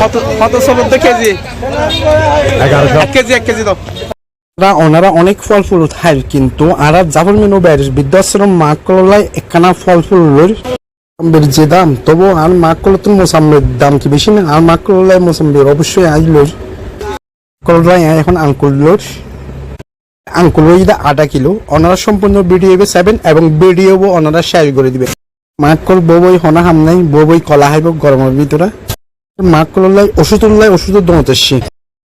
কত কত কেজি? এক কেজি এক কেজি দাও। ওনারা অনেক ফল ফুল খায় কিন্তু আর জাফর মিনু বৃদ্ধাশ্রম একখানা ফল মোসাম্বির যে দাম তবু আর মোসাম্বির দাম কি বেশি না? আর মাক করলায় মোসাম্বির অবশ্যই আইলোর এখন আঙ্কুলোর আঙ্কুল ইদা আধা কিলো। ওনারা সম্পূর্ণ ভিডিও সেভেন এবং ভিডিও ওনারা শেয়ার করে দিবে। মাক কল বই হনা হাম নাই বই কলা হাইব গরমের ভিতরে। মাক করলাই ওষুধ উল্লাই ওষুধ দমতেছি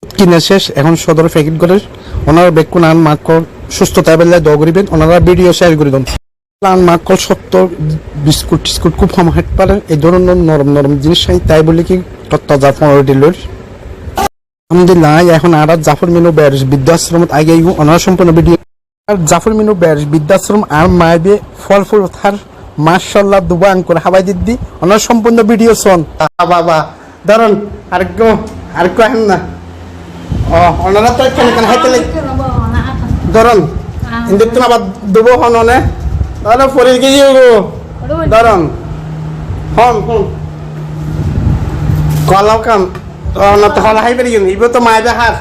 কিনে শেষ, এখন সদর প্যাকেট করে ওনারা বেকুন আন মাকড় সুস্থতা বেলায় দ করিবেন, ওনারা ভিডিও শেয়ার করে দেন। আন মাকড় সত্য বিস্কুট টিস্কুট খুব কম হাঁট পারে, এই ধরনের নরম নরম জিনিস চাই তাই বলে কি তত্তা পনেরো দিলর আলহামদুলিল্লাহ, এখন আর জাফর মিনু ব্যারিস বৃদ্ধাশ্রমত আগে ওনারা সম্পূর্ণ ভিডিও। আর জাফর মিনু ব্যারিস বৃদ্ধাশ্রম আর মায়াবে ফল ফুল থার মার্শাল্লাহ দুবা আঙ্কুর হাবাই দিদি ওনার সম্পূর্ণ ভিডিও শোন। বাবা ধরুন আরেকটু আরেকটু আহেন না। ও ওনারা তো এখানে কেন হাইতে ধরুন ইন্দুক তো আবার দেবো হন অনে। তাহলে পরে গিয়ে ধরুন হন হন। কলাও কাম। অনা তো হল হাইবে গেল ইবে তো মাইবে হার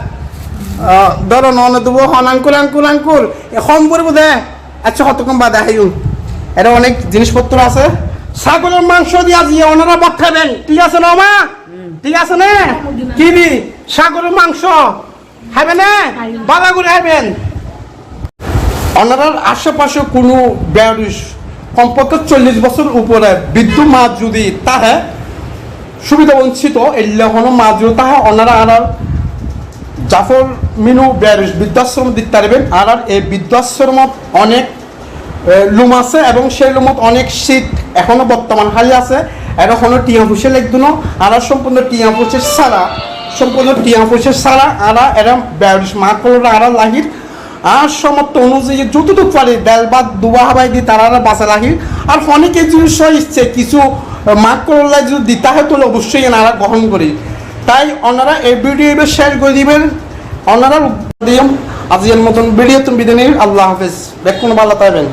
ধরুন অনে দেবো হন। আঙ্কুল আঙ্কুল আঙ্কুল। এখন পড়ব দে। আচ্ছা কত কম বাদে হাইউন এটা অনেক জিনিসপত্র আছে। ছাগলের মাংস দিয়া দিয়ে ওনারা ভাত খাবেন ঠিক আছে না মা ঠিক আছে না? কি দি? ছাগলের মাংস খাবেন না? বাবা করে খাবেন ওনারার আশেপাশে কোনো ব্যারিস কমপক্ষে চল্লিশ বছর উপরে বৃদ্ধ মা যদি তাহে সুবিধা বঞ্চিত এলে হনো মা যদি তাহে ওনারা আর জাফর মিনু ব্যারিস বৃদ্ধাশ্রম দিতে পারবেন। আর এই বৃদ্ধাশ্রমত অনেক লুম আছে এবং সেই লুমত অনেক শীত এখনও বর্তমান হাই আছে। আর এখনও টিয়া ফুসে লাগতো আর সম্পূর্ণ টিয়া ফুসের সারা। সম্পূর্ণ টিয়া ফুসের সারা। আর এরা মা করল আর লাহির। আর সমর্থ অনুযায়ী যতটুকু পারে ভাত দুবা হাবাই দিয়ে তারা বাঁচা লাহির। আর অনেকে জিনিস ইচ্ছে কিছু মাক করলে যদি দিতে হয়, তাহলে অবশ্যই এনারা গ্রহণ করি। তাই ওনারা এই ভিডিও শেয়ার করে দিবেন। ওনারা আজকের মতন ভিডিও তুমি বিদায় আল্লাহ হাফেজ। বেক্ষণ ভালো পাবেন